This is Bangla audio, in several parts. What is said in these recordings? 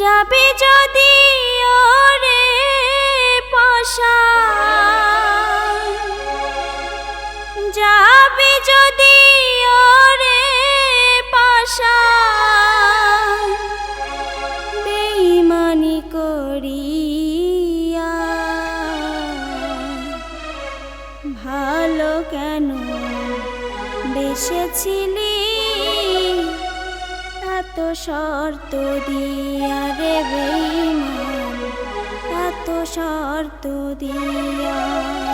যাবে যদি রে যাবে যদি রে পাশা বেইমানি করিয়া ভালো কেন বেসেছিলি? শর্ত দিয়া রে বেইমান এত শর্ত দিয়া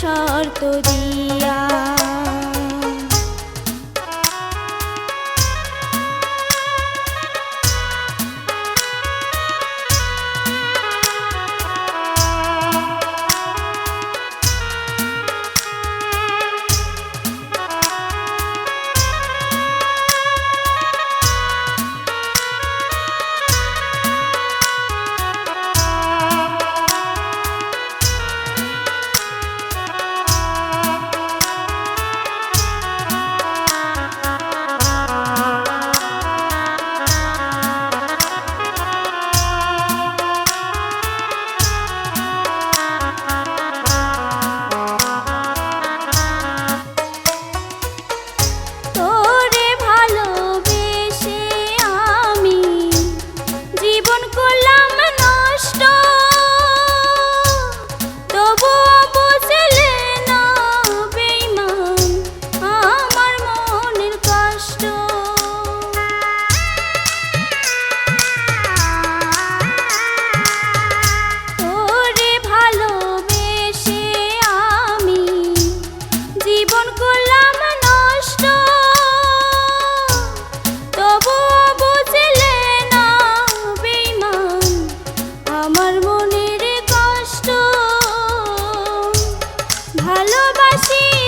শর্ত দিয়া। ভালোবাসি।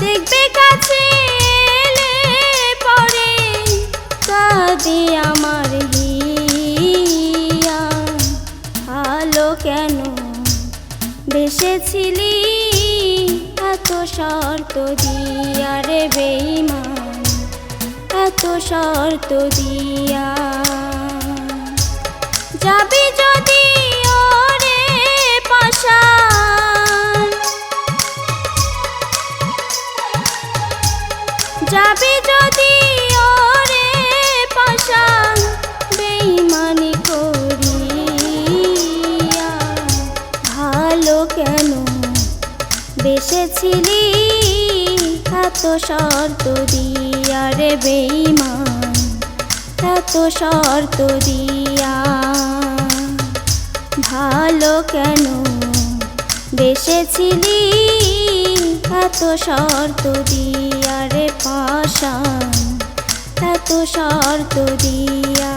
দেখবে কাছে এলে পরে। কাঁদে আমার হিয়া। আলো কেন বেসেছিলি এত শর্ত দিয়া রে বেইমান এত শর্ত দিয়া। যাবে শর্ত দিয়া রে বেইমান এত শর্ত দিয়া। ভালো কেন বেসেছিলি? এত শর্ত দিয়া রে পাশান এত শর্ত দিয়া।